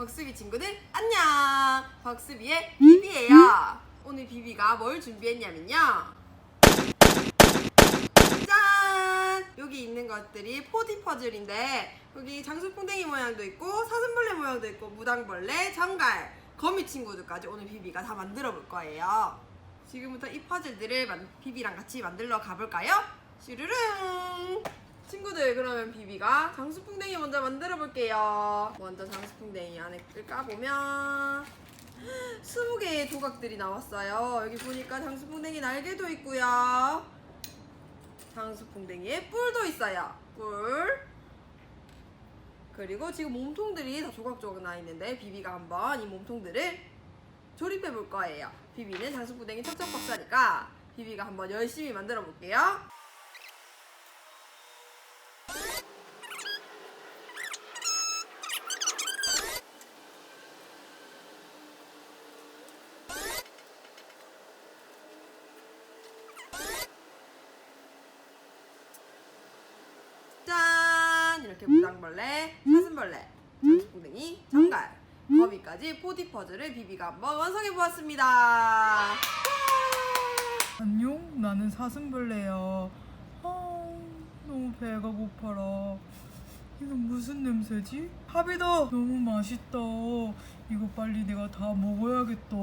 박수비 친구들 안녕! 박수비의 비비예요. 오늘 비비가 뭘 준비했냐면요. 짠! 여기 있는 것들이 포디 퍼즐인데 여기 장수풍뎅이 모양도 있고 사슴벌레 모양도 있고 무당벌레 정갈 거미 친구들까지 오늘 비비가 다 만들어 볼 거예요. 지금부터 이 퍼즐들을 만- 비비랑 같이 만들러 가볼까요? 슈르릉 친구들 그러면 비비가 장수풍뎅이 먼저 만들어 볼게요. 먼저 장수풍뎅이 안에 을 까보면 20개의 조각들이 나왔어요. 여기 보니까 장수풍뎅이 날개도 있고요. 장수풍뎅이에 뿔도 있어요. 뿔. 그리고 지금 몸통들이 다 조각조각 나 있는데 비비가 한번 이 몸통들을 조립해 볼 거예요. 비비는 장수풍뎅이 척척 박사니까 비비가 한번 열심히 만들어 볼게요 짠 이렇게 무당벌레, 사슴벌레, 장수풍뎅이, 정갈, 거미까지 포디 퍼즐을 비비가 한번 완성해 보았습니다. 안녕, 나는 사슴벌레야. 아, 너무 배가 고파라. 이거 무슨 냄새지? 합이다. 너무 맛있다. 이거 빨리 내가 다 먹어야겠다.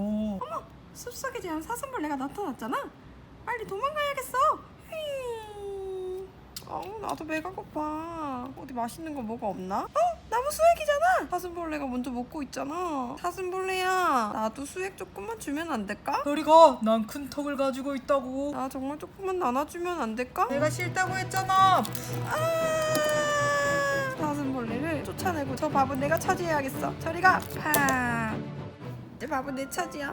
숲속에 지금 사슴벌레가 나타났잖아. 빨리 도망가야겠어. 휘. 어, 나도 배가 고파. 어디 맛있는 거 뭐가 없나? 어, 나무 수액이잖아. 사슴벌레가 먼저 먹고 있잖아. 사슴벌레야, 나도 수액 조금만 주면 안 될까? 저리가, 난 큰 턱을 가지고 있다고. 나 정말 조금만 나눠주면 안 될까? 내가 싫다고 했잖아. 아, 사슴벌레를 쫓아내고 저 밥은 내가 차지해야겠어. 저리 가. 파. 이제 밥은 내 차지야.